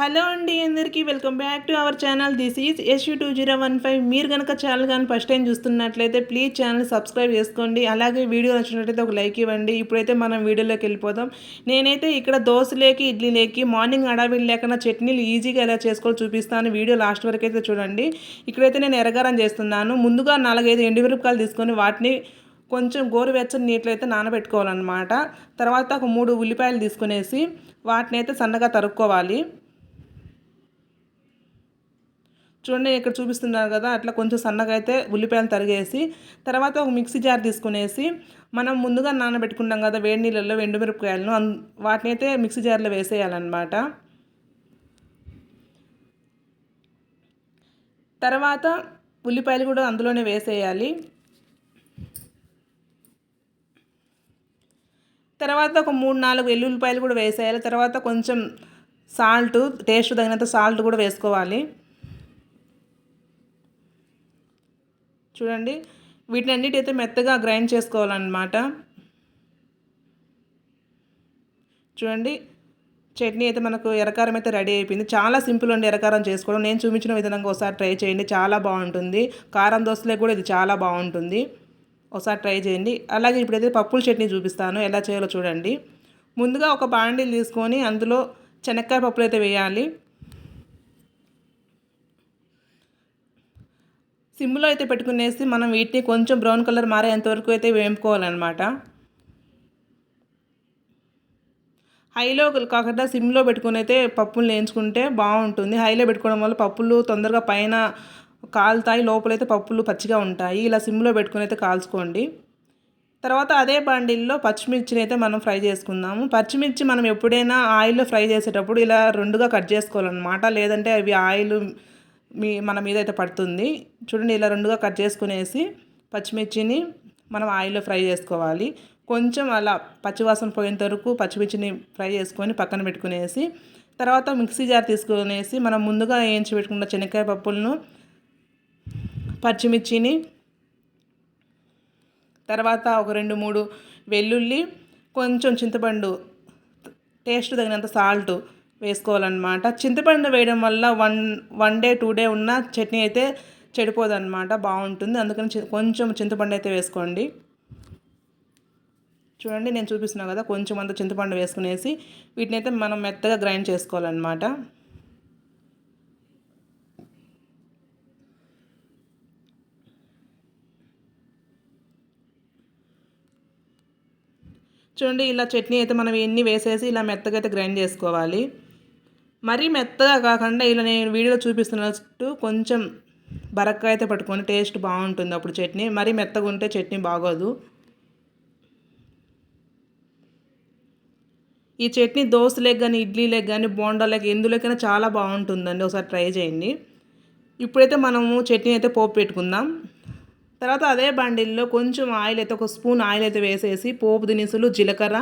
Hello అండి అందరికీ welcome back to our channel. This is SU two zero one five. మీరు కనుక channel కానీ ఫస్ట్ టైం చూస్తున్నట్లయితే ప్లీజ్ ఛానల్ సబ్స్క్రైబ్ చేసుకోండి. అలాగే వీడియో నచ్చినట్లయితే ఒక లైక్ ఇవ్వండి. ఇప్పుడైతే మనం వీడియోలోకి వెళ్ళిపోదాం. నేనైతే ఇక్కడ దోశలేకి ఇడ్లీలేకి మార్నింగ్ అడావిడి లేకుండా చట్నీలు ఈజీగా ఎలా చేసుకోవాలో చూపిస్తాను. వీడియో లాస్ట్ వరకు అయితే చూడండి. ఇక్కడైతే నేను ఎరగారం చేస్తున్నాను. ముందుగా నాలుగైదు ఎండుమిరపకాయలు తీసుకొని వాటిని కొంచెం గోరువెచ్చని నీటిలో అయితే నానబెట్టుకోవాలన్నమాట. తర్వాత ఒక మూడు ఉల్లిపాయలు తీసుకునేసి వాటిని అయితే సన్నగా తరుక్కోవాలి. చూడండి ఇక్కడ చూపిస్తున్నారు కదా అట్లా కొంచెం సన్నగా అయితే ఉల్లిపాయలు తరిగేసి తర్వాత ఒక మిక్సీ జార్ తీసుకునేసి మనం ముందుగా నానబెట్టుకున్నాం కదా వేడి నీళ్ళల్లో ఎండుమిరపకాయలను వాటిని అయితే మిక్సీ జార్లో వేసేయాలన్నమాట. తర్వాత ఉల్లిపాయలు కూడా అందులోనే వేసేయాలి. తర్వాత ఒక మూడు నాలుగు వెల్లుల్లిపాయలు కూడా వేసేయాలి. తర్వాత కొంచెం సాల్ట్ టేస్ట్ తగినంత సాల్ట్ కూడా వేసుకోవాలి. చూడండి. వీటిని అన్నిటి మెత్తగా గ్రైండ్ చేసుకోవాలన్నమాట. చూడండి. చట్నీ అయితే మనకు ఎరకారం అయితే రెడీ అయిపోయింది. చాలా సింపుల్ అండి ఎరకారం చేసుకోవడం. నేను చూపించిన విధంగా ఒకసారి ట్రై చేయండి. చాలా బాగుంటుంది. కారం దోశలే కూడా ఇది చాలా బాగుంటుంది. ఒకసారి ట్రై చేయండి. అలాగే ఇప్పుడైతే పప్పుల చట్నీ చూపిస్తాను. ఎలా చేయాలో చూడండి. ముందుగా ఒక బాండీలు తీసుకొని అందులో శనక్కాయ పప్పులు అయితే వేయాలి. సిమ్లో అయితే పెట్టుకునేసి మనం వీటిని కొంచెం బ్రౌన్ కలర్ మారేంత వరకు అయితే వేపుకోవాలన్నమాట. హైలో కాకుండా సిమ్లో పెట్టుకుని అయితే పప్పులు వేయించుకుంటే బాగుంటుంది. హైలో పెట్టుకోవడం వల్ల పప్పులు తొందరగా పైన కాలుతాయి లోపలైతే పప్పులు పచ్చిగా ఉంటాయి. ఇలా సిమ్లో పెట్టుకుని అయితే కాల్చుకోండి. తర్వాత అదే బండిల్లో పచ్చిమిర్చిని అయితే మనం ఫ్రై చేసుకుందాము. పచ్చిమిర్చి మనం ఎప్పుడైనా ఆయిల్లో ఫ్రై చేసేటప్పుడు ఇలా రెండుగా కట్ చేసుకోవాలన్నమాట. లేదంటే అవి ఆయిల్ మీ మన మీద అయితే పడుతుంది. చూడండి ఇలా రెండుగా కట్ చేసుకునేసి పచ్చిమిర్చిని మనం ఆయిల్లో ఫ్రై చేసుకోవాలి. కొంచెం అలా పచ్చివాసన పోయేంత వరకు పచ్చిమిర్చిని ఫ్రై చేసుకొని పక్కన పెట్టుకునేసి తర్వాత మిక్సీ జార్ తీసుకునేసి మనం ముందుగా వేయించి పెట్టుకున్న శనక్కాయ పప్పులను పచ్చిమిర్చిని తర్వాత ఒక రెండు మూడు వెల్లుల్లి కొంచెం చింతపండు టేస్ట్ తగినంత సాల్ట్ వేసుకోవాలన్నమాట. చింతపండు వేయడం వల్ల one one day two day ఉన్న చట్నీ అయితే చెడిపోదన్నమాట బాగుంటుంది. అందుకని కొంచెం చింతపండు అయితే వేసుకోండి. చూడండి నేను చూపిస్తున్నాను కదా కొంచెం అంత చింతపండు వేసుకునేసి వీటిని అయితే మనం మెత్తగా గ్రైండ్ చేసుకోవాలన్నమాట. చూడండి ఇలా చట్నీ అయితే మనం ఎన్ని వేసేసి ఇలా మెత్తగా అయితే గ్రైండ్ చేసుకోవాలి. మరీ మెత్తగా కాకుండా ఇలా నేను వీడియోలో చూపిస్తున్నట్టు కొంచెం బరక్క అయితే పట్టుకొని టేస్ట్ బాగుంటుంది అప్పుడు చట్నీ. మరీ మెత్తగా ఉంటే చట్నీ బాగోదు. ఈ చట్నీ దోశలకు కానీ ఇడ్లీలకు కానీ బోండాలకు ఎందులోకైనా చాలా బాగుంటుందండి. ఒకసారి ట్రై చేయండి. ఇప్పుడైతే మనము చట్నీ అయితే పోపు పెట్టుకుందాం. తర్వాత అదే బండిల్లో కొంచెం ఆయిల్ అయితే ఒక స్పూన్ ఆయిల్ అయితే వేసేసి పోపు దినుసులు జీలకర్ర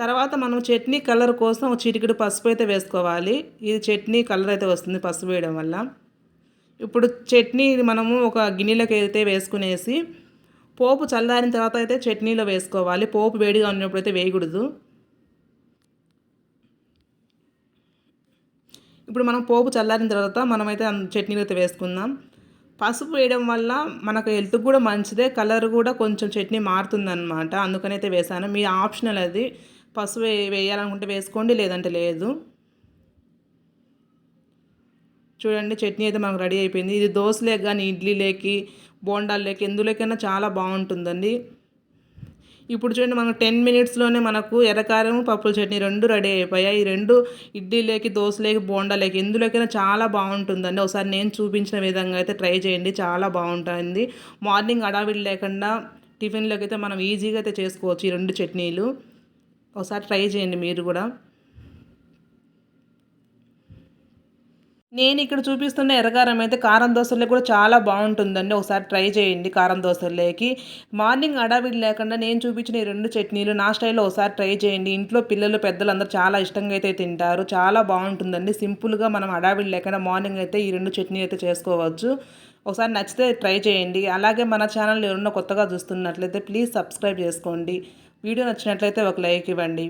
తర్వాత మనం చట్నీ కలర్ కోసం చిటికెడు పసుపు అయితే వేసుకోవాలి. ఇది చట్నీ కలర్ అయితే వస్తుంది పసుపు వేయడం వల్ల. ఇప్పుడు చట్నీ మనము ఒక గిన్నెలోకి అయితే వేసుకునేసి పోపు చల్లారిన తర్వాత అయితే చట్నీలో వేసుకోవాలి. పోపు వేడిగా ఉన్నప్పుడు అయితే వేయకూడదు. ఇప్పుడు మనం పోపు చల్లారిన తర్వాత మనమైతే చట్నీలో అయితే వేసుకుందాం. పసుపు వేయడం వల్ల మనకు హెల్త్కి కూడా మంచిదే కలర్ కూడా కొంచెం చట్నీ మారుతుందన్నమాట. అందుకనైతే వేసాను. మీ ఆప్షనల్ అది పసుపు వేయాలనుకుంటే వేసుకోండి లేదంటే లేదు. చూడండి చట్నీ అయితే మనకు రెడీ అయిపోయింది. ఇది దోశలేక కానీ ఇడ్లీలేకి బోండాలేకి ఎందులోకైనా చాలా బాగుంటుందండి. ఇప్పుడు చూడండి మనకు టెన్ మినిట్స్లోనే మనకు ఎర్రకారం పప్పుల చట్నీ రెండు రెడీ అయిపోయాయి. ఈ రెండు ఇడ్లీలేకి దోశలేకి బోండాలేకి ఎందులోకైనా చాలా బాగుంటుందండి. ఒకసారి నేను చూపించిన విధంగా అయితే ట్రై చేయండి చాలా బాగుంటుంది. మార్నింగ్ అడావిడి లేకుండా టిఫిన్లోకి అయితే మనం ఈజీగా అయితే చేసుకోవచ్చు ఈ రెండు చట్నీలు. ఒకసారి ట్రై చేయండి మీరు కూడా. నేను ఇక్కడ చూపిస్తున్న ఎర్రకారం అయితే కారం దోశలే కూడా చాలా బాగుంటుందండి. ఒకసారి ట్రై చేయండి కారం దోశలేకి మార్నింగ్ అడావిడి లేకుండా నేను చూపించిన ఈ రెండు చట్నీలు నా స్టైల్లో ఒకసారి ట్రై చేయండి. ఇంట్లో పిల్లలు పెద్దలు అందరూ చాలా ఇష్టంగా అయితే తింటారు. చాలా బాగుంటుందండి. సింపుల్గా మనం అడావిడి లేకుండా మార్నింగ్ అయితే ఈ రెండు చట్నీ అయితే చేసుకోవచ్చు. ఒకసారి నచ్చితే ట్రై చేయండి. అలాగే మన ఛానల్ ఎవరన్నా కొత్తగా చూస్తున్నట్లయితే ప్లీజ్ సబ్స్క్రైబ్ చేసుకోండి. వీడియో నచ్చినట్లయితే ఒక లైక్ ఇవ్వండి.